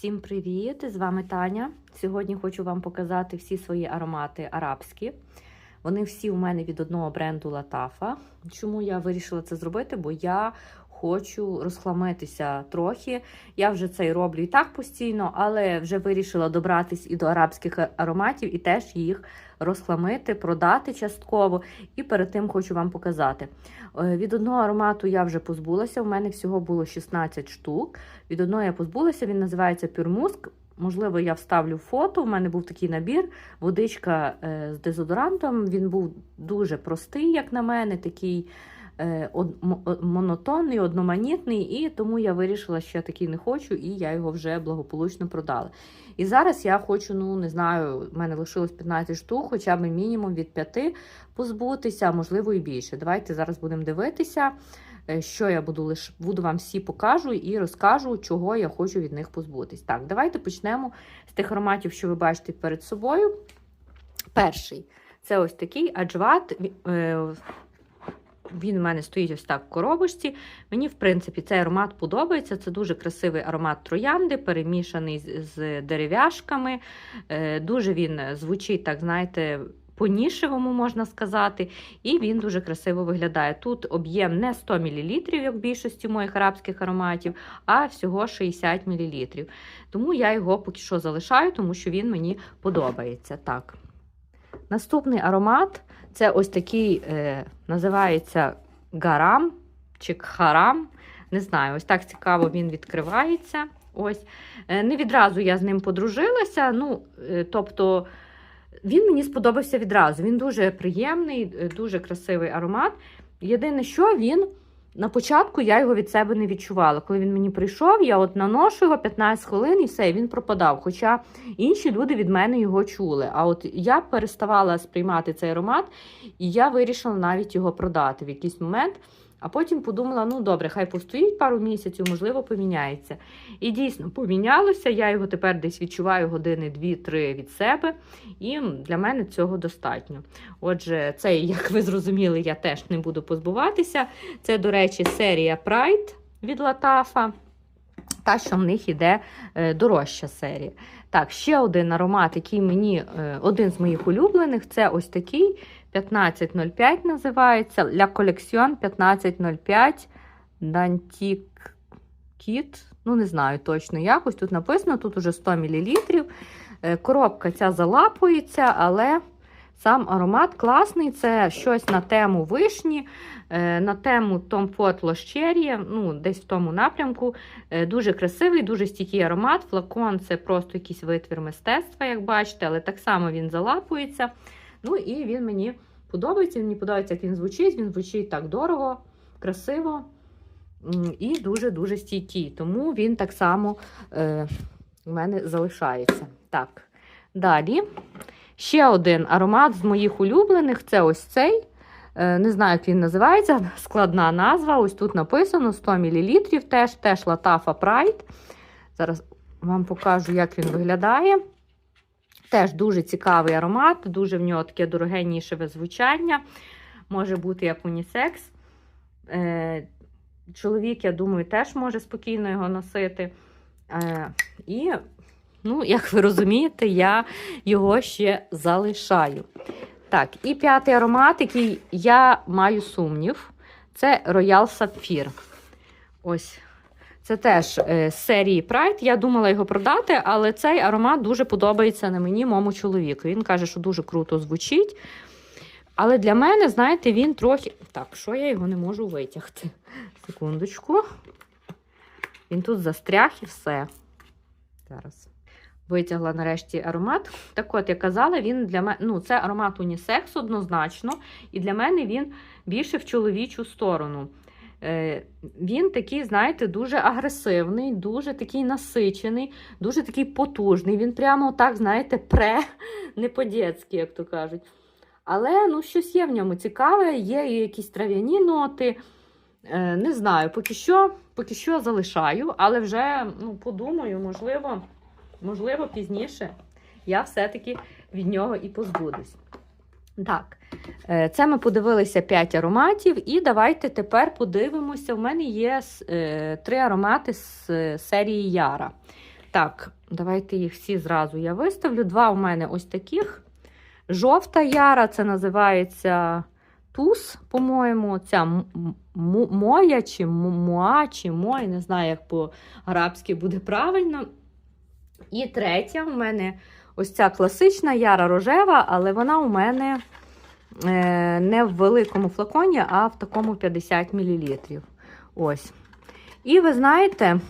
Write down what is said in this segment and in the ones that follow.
Всім привіт! З вами Таня. Сьогодні хочу вам показати всі свої аромати арабські. Вони всі у мене від одного бренду Латафа. Чому я вирішила це зробити? Бо я хочу розхламитися трохи. Я вже це роблю і так постійно, але вже вирішила добратись і до арабських ароматів, і теж їх розхламити, продати частково. І перед тим хочу вам показати. Е, Від одного аромату я вже позбулася. У мене всього було 16 штук. Від одного я позбулася, він називається Пюрмуск. Можливо, я вставлю фото. У мене був такий набір, водичка е, з дезодорантом. Він був дуже простий, як на мене, такий монотонний, одноманітний, і тому я вирішила, що я такий не хочу, і я його вже благополучно продала. І зараз я хочу, ну не знаю, в мене лишилось 15 штук, хоча б мінімум від 5 позбутися, можливо і більше. Давайте зараз будемо дивитися, е, що я буду лиш буду вам всі покажу і розкажу, чого я хочу від них позбутись. Так, давайте почнемо з тих ароматів, що ви бачите перед собою. Перший це ось такий аджват. Він у мене стоїть ось так в коробочці. Мені, в принципі, цей аромат подобається. Це дуже красивий аромат троянди, перемішаний з, з дерев'яшками. Е, Дуже він звучить, так, знаєте, по-нішевому, можна сказати, і він дуже красиво виглядає. Тут об'єм не 100 мл, як в більшості моїх арабських ароматів, а всього 60 мл. Тому я його поки що залишаю, тому що він мені подобається. Так. Наступний аромат це ось такий, е, називається гарам чи кхарам. Не знаю, ось так цікаво він відкривається. Ось. Е, не відразу я з ним подружилася. Ну, е, тобто, він мені сподобався відразу. Він дуже приємний, е, дуже красивий аромат. Єдине, що він на початку я його від себе не відчувала. Коли він мені прийшов, я от наношу його 15 хвилин і все, і він пропадав. Хоча інші люди від мене його чули. А от я переставала сприймати цей аромат, і я вирішила навіть його продати в якийсь момент. А потім подумала: ну добре, хай постоїть пару місяців, можливо, поміняється. І дійсно помінялося. Я його тепер десь відчуваю години 2-3 від себе, і для мене цього достатньо. Отже, цей, як ви зрозуміли, я теж не буду позбуватися. Це, до речі, серія Pride від Латафа. Та, що в них іде е, дорожча серія. Так, ще один аромат, який мені е, один з моїх улюблених, це ось такий 1505 називається La Collection 1505 Dantic Kit. Ну, не знаю точно якось. Тут написано, тут уже 100 мл. Е, Коробка ця залапується, але сам аромат класний. Це щось на тему вишні, е, на тему Ford Lost ну, десь в тому напрямку. Е, Дуже красивий, дуже стійкий аромат. Флакон це просто якийсь витвір мистецтва, як бачите, але так само він залапується. Ну і він мені подобається. Мені подобається, як він звучить. Він звучить так дорого, красиво і дуже-дуже стійкий. Тому він так само е, у мене залишається. Так, далі. Ще один аромат з моїх улюблених це ось цей. Е, Не знаю, як він називається, складна назва. Ось тут написано 100 мл, теж, теж Латафа Pride. Зараз вам покажу, як він виглядає. Теж дуже цікавий аромат, дуже в нього таке дороге нішеве звучання. Може бути як унісекс. Е, Чоловік, я думаю, теж може спокійно його носити. Е, І, ну, як ви розумієте, я його ще залишаю. Так, і п'ятий аромат, який я маю сумнів, це Royal Sapphire. Ось. Це теж е, з серії Pride. Я думала його продати, але цей аромат дуже подобається на мені, моєму чоловіку. Він каже, що дуже круто звучить. Але для мене, знаєте, він трохи. Так, що я його не можу витягти? Секундочку. Він тут застряг і все. Зараз. Витягла нарешті аромат. Так от, я казала, він для мене, ну, це аромат унісекс однозначно, і для мене він більше в чоловічу сторону. Е, Він такий, знаєте, дуже агресивний, дуже такий насичений, дуже такий потужний. Він прямо так, знаєте, пре, не по-дєцьки, як то кажуть. Але ну, щось є в ньому цікаве, є якісь трав'яні ноти. Е, Не знаю, поки що, поки що залишаю, але вже ну, подумаю, можливо, можливо, пізніше я все-таки від нього і позбудусь. Так, е, це ми подивилися 5 ароматів, і давайте тепер подивимося. У мене є е, три аромати з е, серії Яра. Так, давайте їх всі зразу я виставлю. Два у мене ось таких. Жовта яра, це називається туз, по-моєму. Ця моя чи м- муа, чи мой, не знаю, як по-арабськи буде правильно. І третя у мене ось ця класична яра рожева, але вона у мене е, не в великому флаконі, а в такому 50 мл. Ось. І ви знаєте,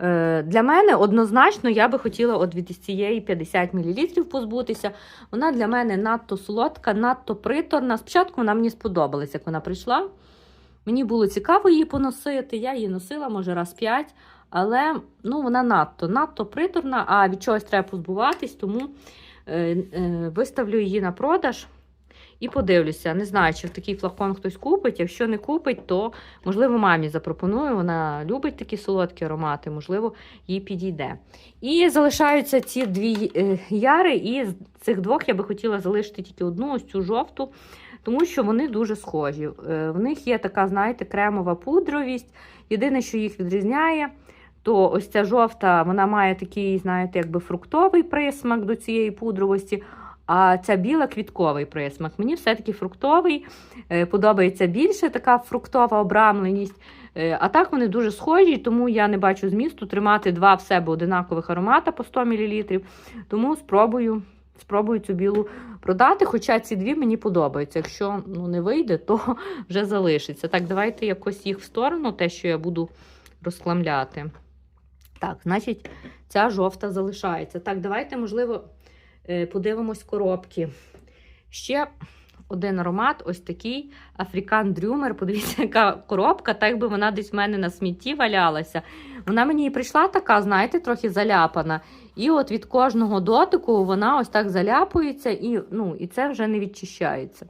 е, для мене однозначно я би хотіла от від цієї 50 мл позбутися. Вона для мене надто солодка, надто приторна. Спочатку вона мені сподобалась, як вона прийшла. Мені було цікаво її поносити. Я її носила, може, раз 5. Але ну, вона надто, надто приторна, а від чогось треба позбуватись, тому е, е, виставлю її на продаж і подивлюся. Не знаю, чи в такий флакон хтось купить. Якщо не купить, то можливо мамі запропоную. Вона любить такі солодкі аромати, можливо, їй підійде. І залишаються ці дві е, яри, і з цих двох я би хотіла залишити тільки одну, ось цю жовту. Тому що вони дуже схожі. Е, В них є така, знаєте, кремова пудровість. Єдине, що їх відрізняє, то ось ця жовта, вона має такий, знаєте, якби фруктовий присмак до цієї пудровості, а ця біла квітковий присмак. Мені все-таки фруктовий, е, подобається більше така фруктова обрамленість. Е, А так вони дуже схожі, тому я не бачу змісту тримати два в себе одинакових аромата по 100 мл. Тому спробую. Спробую цю білу продати, хоча ці дві мені подобаються. Якщо ну, не вийде, то вже залишиться. Так, давайте якось їх в сторону, те, що я буду розкламляти. Так, значить, ця жовта залишається. Так, давайте, можливо, е, подивимось коробки. Ще один аромат, ось такий Африкан Дрюмер. Подивіться, яка коробка, так би вона десь в мене на смітті валялася. Вона мені і прийшла така, знаєте, трохи заляпана. І от від кожного дотику вона ось так заляпується, і, ну, і це вже не відчищається.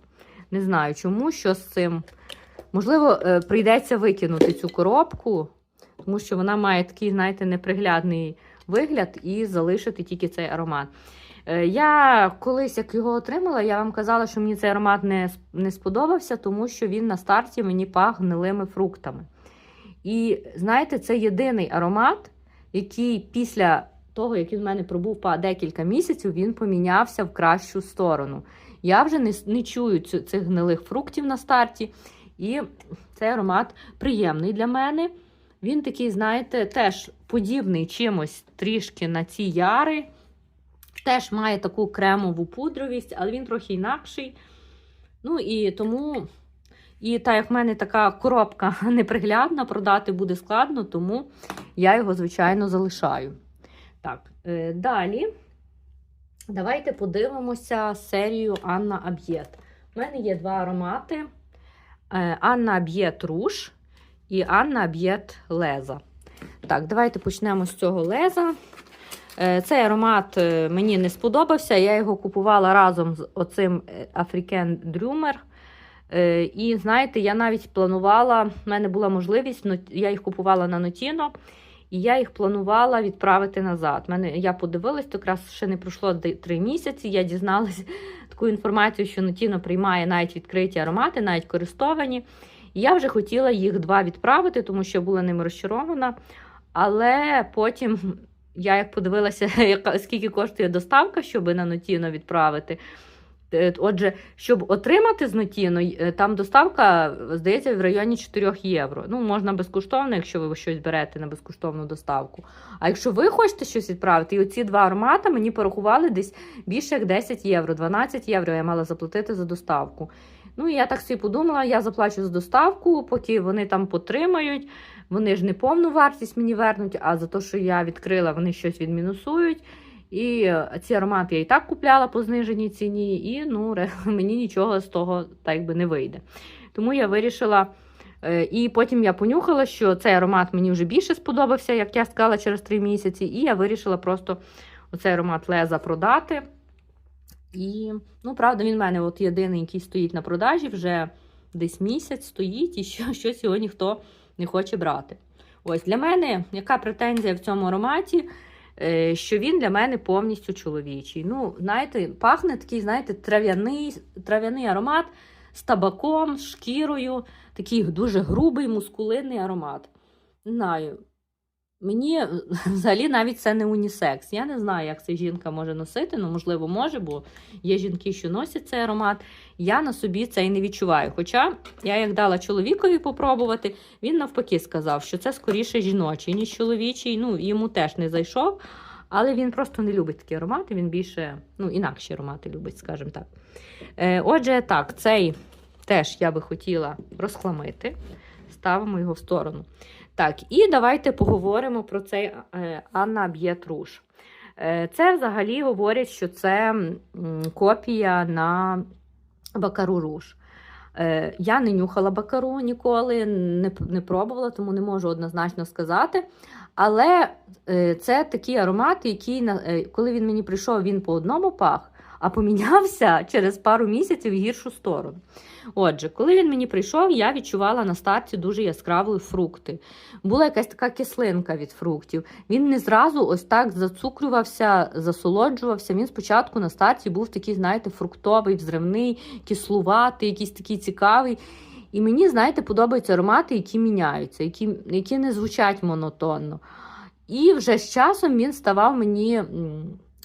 Не знаю чому, що з цим. Можливо, е, прийдеться викинути цю коробку, тому що вона має такий, знаєте, неприглядний вигляд і залишити тільки цей аромат. Е, Я колись, як його отримала, я вам казала, що мені цей аромат не, не сподобався, тому що він на старті мені пах гнилими фруктами. І знаєте, це єдиний аромат, який після того, як він в мене пробув по декілька місяців, він помінявся в кращу сторону. Я вже не, не чую цих гнилих фруктів на старті. І цей аромат приємний для мене. Він такий, знаєте, теж подібний чимось трішки на ці яри. Теж має таку кремову пудровість, але він трохи інакший. Ну і тому, і так як в мене така коробка неприглядна, продати буде складно, тому я його, звичайно, залишаю. Так, е, далі давайте подивимося серію Анна Аб'єт. У мене є два аромати: е, Анна Аб'єт Руш і Анна Аб'єт Леза. Так, давайте почнемо з цього леза. Е, Цей аромат е, мені не сподобався. Я його купувала разом з оцим African Drummer. Е, І знаєте, я навіть планувала, в мене була можливість, я їх купувала на Нотіно, і я їх планувала відправити назад. Мене, я подивилась, якраз ще не пройшло три місяці. Я дізналася таку інформацію, що Нотіно приймає навіть відкриті аромати, навіть користовані. І я вже хотіла їх два відправити, тому що була ними розчарована. Але потім я як подивилася, скільки коштує доставка, щоб на Нотіно відправити. Е, Отже, щоб отримати з Нотіно, е, там доставка, здається, в районі 4 євро. Ну, можна безкоштовно, якщо ви щось берете на безкоштовну доставку. А якщо ви хочете щось відправити, і оці два аромати мені порахували десь більше як 10 євро, 12 євро я мала заплатити за доставку. Ну, і я так собі подумала, я заплачу за доставку, поки вони там потримають. Вони ж не повну вартість мені вернуть, а за те, що я відкрила, вони щось відмінусують. І ці аромати я і так купляла по зниженій ціні, і ну, мені нічого з того так якби не вийде. Тому я вирішила. е, І потім я понюхала, що цей аромат мені вже більше сподобався, як я сказала, через три місяці. І я вирішила просто оцей аромат Леза продати. І, ну, правда, він в мене от єдиний, який стоїть на продажі, вже десь місяць стоїть, і що, щось його ніхто не хоче брати. Ось для мене яка претензія в цьому ароматі? Е, Що він для мене повністю чоловічий. Ну, знаєте, пахне такий, знаєте, трав'яний, трав'яний аромат з табаком, з шкірою, такий дуже грубий, мускулинний аромат. Не знаю. Мені е, взагалі навіть це не унісекс. Я не знаю, як це жінка може носити. Ну, можливо, може, бо є жінки, що носять цей аромат. Я на собі це і не відчуваю. Хоча я як дала чоловікові попробувати, він навпаки сказав, що це скоріше жіночий, ніж чоловічий. Ну, йому теж не зайшов. Але він просто не любить такі аромати, він більше, ну, інакші аромати любить, скажімо так. Е, отже, так, цей теж я би хотіла розхламити. Ставимо його в сторону. Так, і давайте поговоримо про цей е, Анна Б'єт Руш. Е, Це взагалі говорять, що це копія на Бакару Руш. Е, Я не нюхала Бакару ніколи, не, не пробувала, тому не можу однозначно сказати. Але це такий аромат, який, коли він мені прийшов, він по одному пах, а помінявся через пару місяців в гіршу сторону. Отже, коли він мені прийшов, я відчувала на старті дуже яскраві фрукти. Була якась така кислинка від фруктів. Він не зразу ось так зацукрювався, засолоджувався. Він спочатку на старті був такий, знаєте, фруктовий, взривний, кислуватий, якийсь такий цікавий. І мені, знаєте, подобаються аромати, які міняються, які, які не звучать монотонно. І вже з часом він ставав мені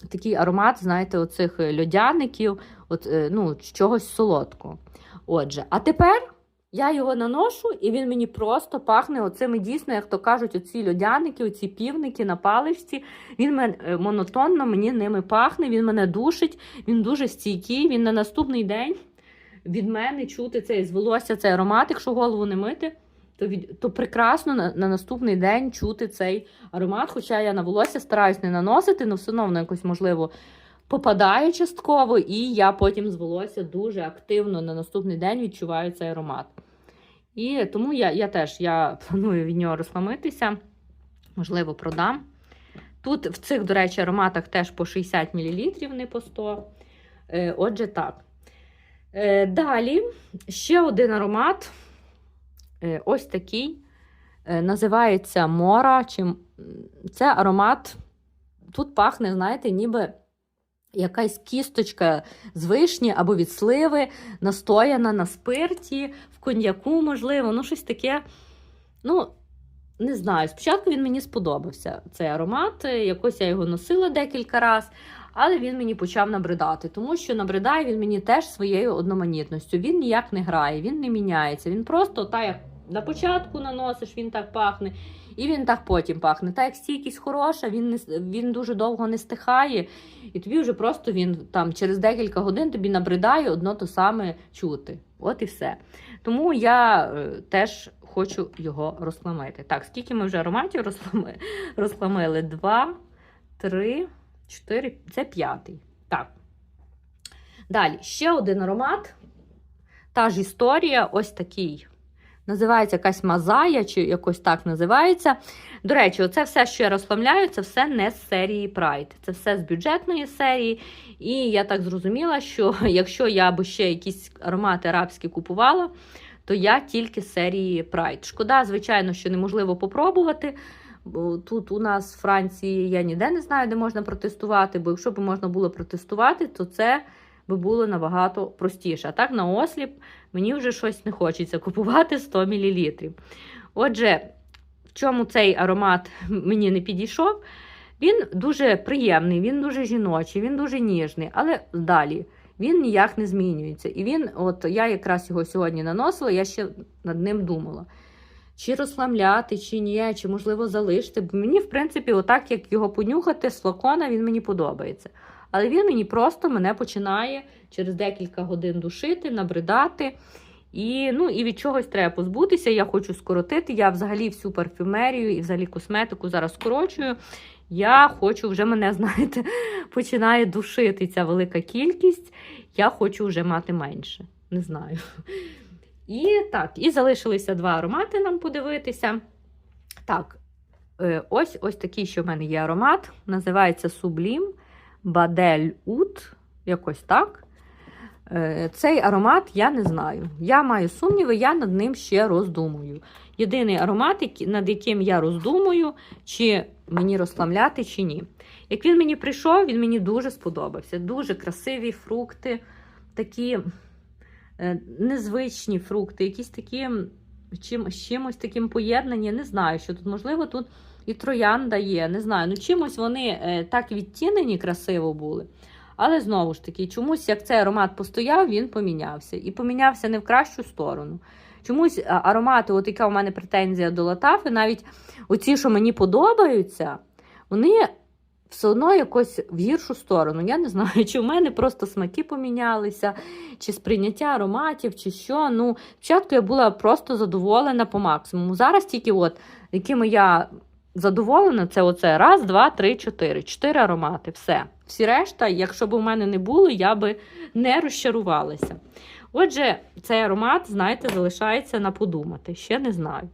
такий аромат, знаєте, оцих льодяників, от, е, ну, чогось солодкого. Отже, а тепер я його наношу, і він мені просто пахне оцими дійсно, як то кажуть, оці льодяники, оці півники на паличці. Він мен, е, монотонно мені ними пахне, він мене душить, він дуже стійкий. Він на наступний день від мене чути цей з волосся, цей аромат, якщо голову не мити. То, від, то прекрасно на, на наступний день чути цей аромат. Хоча я на волосся стараюсь не наносити, але все одно воно якось можливо попадає частково, і я потім з волосся дуже активно на наступний день відчуваю цей аромат. І тому я, я теж я планую від нього розламитися, можливо, продам. Тут в цих, до речі, ароматах теж по 60 мл, не по 100. Е, отже, так. Е, далі ще один аромат. Е, ось такий. Е, називається Мора. Чи... Це аромат. Тут пахне, знаєте, ніби якась кісточка з вишні або від сливи, настояна на спирті, в коньяку, можливо, ну щось таке. Ну, не знаю. Спочатку він мені сподобався цей аромат. Якось я його носила декілька разів, але він мені почав набридати, тому що набридає він мені теж своєю одноманітністю. Він ніяк не грає, він не міняється. Він просто так, як на початку наносиш, він так пахне. І він так потім пахне. Так як стійкість хороша, він не він дуже довго не стихає, і тобі вже просто він там через декілька годин тобі набридає одно то саме чути. От і все. Тому я е, теж хочу його розкламити. Так, скільки ми вже ароматів розклами... розкламили? Два, три, чотири. Це п'ятий. Так. Далі, ще один аромат. Та ж історія, ось такий. Називається якась мазая, чи якось так називається. До речі, оце все, що я розслабляю, це все не з серії Pride. Це все з бюджетної серії. І я так зрозуміла, що якщо я б ще якісь аромати арабські купувала, то я тільки з серії Pride. Шкода, звичайно, що неможливо попробувати. Тут у нас в Франції я ніде не знаю, де можна протестувати, бо якщо б можна було протестувати, то це би було набагато простіше. А так на осліп мені вже щось не хочеться купувати 100 мл. Отже, в чому цей аромат мені не підійшов? Він дуже приємний, він дуже жіночий, він дуже ніжний, але далі він ніяк не змінюється. І він, от я якраз його сьогодні наносила, я ще над ним думала. Чи розслабляти, чи ні, чи можливо залишити. Мені, в принципі, отак, як його понюхати з флакона, він мені подобається. Але він мені просто мене починає через декілька годин душити, набридати. І, ну, і від чогось треба позбутися. Я хочу скоротити. Я взагалі всю парфюмерію і взагалі косметику зараз скорочую. Я хочу вже мене, знаєте, починає душити ця велика кількість. Я хочу вже мати менше. Не знаю. І так, і залишилися два аромати нам подивитися. Так, е, ось ось такий, що в мене є аромат. Називається Sublime Badelь Ут. Якось так. Е, Цей аромат я не знаю. Я маю сумніви, я над ним ще роздумую. Єдиний аромат, над яким я роздумую, чи мені розслабляти, чи ні. Як він мені прийшов, він мені дуже сподобався. Дуже красиві фрукти, такі незвичні фрукти, якісь такі чим, з чимось таким поєднані. Не знаю, що тут можливо. Тут і троянда є. Не знаю, ну чимось вони е, так відтінені красиво були. Але знову ж таки, чомусь, як цей аромат постояв, він помінявся. І помінявся не в кращу сторону. Чомусь аромати, от яка у мене претензія до латафи, навіть оці, що мені подобаються, вони все одно якось в гіршу сторону. Я не знаю, чи в мене просто смаки помінялися, чи сприйняття ароматів, чи що. Ну, спочатку я була просто задоволена по максимуму. Зараз тільки от, якими я задоволена, це оце раз, два, три, чотири. Чотири аромати. Все. Всі решта, якщо б у мене не було, я би не розчарувалася. Отже, цей аромат, знаєте, залишається на подумати. Ще не знаю.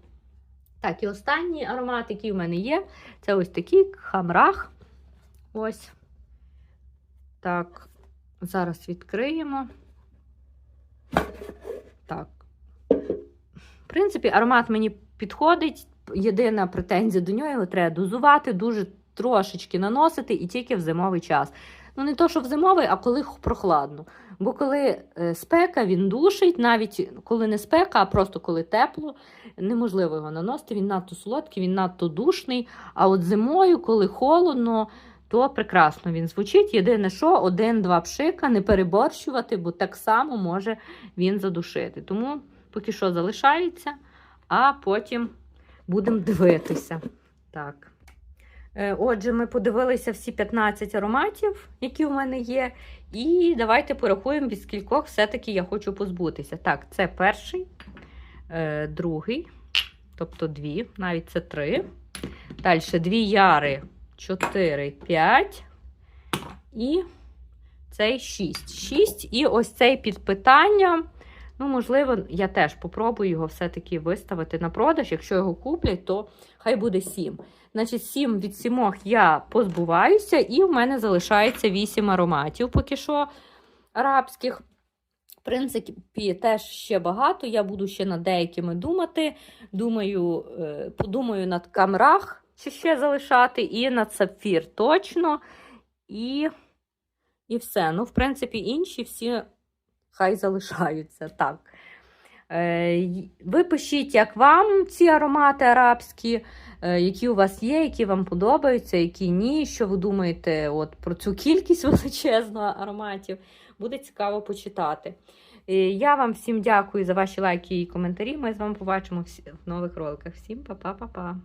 Так, і останній аромат, який у мене є, це ось такий хамрах. Ось. Так, зараз відкриємо. Так. В принципі, аромат мені підходить. Єдина претензія до нього, його треба дозувати, дуже трошечки наносити і тільки в зимовий час. Ну, не то, що в зимовий, а коли прохладно. Бо коли е, спека, він душить, навіть коли не спека, а просто коли тепло, неможливо його наносити. Він надто солодкий, він надто душний. А от зимою, коли холодно, то прекрасно він звучить. Єдине, що один-два пшика не переборщувати, бо так само може він задушити. Тому поки що залишається, а потім будемо дивитися. Так. Е, Отже, ми подивилися всі 15 ароматів, які в мене є. І давайте порахуємо, від скількох все-таки я хочу позбутися. Так, це перший, е, другий, тобто дві, навіть це три. Далі дві яри, 4, 5 і цей 6. 6. І ось цей під питанням. Ну, можливо, я теж попробую його все-таки виставити на продаж. Якщо його куплять, то хай буде 7. Значить, 7 від 7 я позбуваюся, і в мене залишається 8 ароматів поки що арабських. В принципі, теж ще багато. Я буду ще над деякими думати. Думаю, е, подумаю над камрах, чи ще залишати, і над сапфір точно. І, і все. Ну, в принципі, інші всі хай залишаються. Так. Е, Ви пишіть, як вам ці аромати арабські, е, які у вас є, які вам подобаються, які ні. Що ви думаєте от, про цю кількість величезну ароматів? Буде цікаво почитати. Е, Я вам всім дякую за ваші лайки і коментарі. Ми з вами побачимо в нових роликах. Всім па-па-па-па.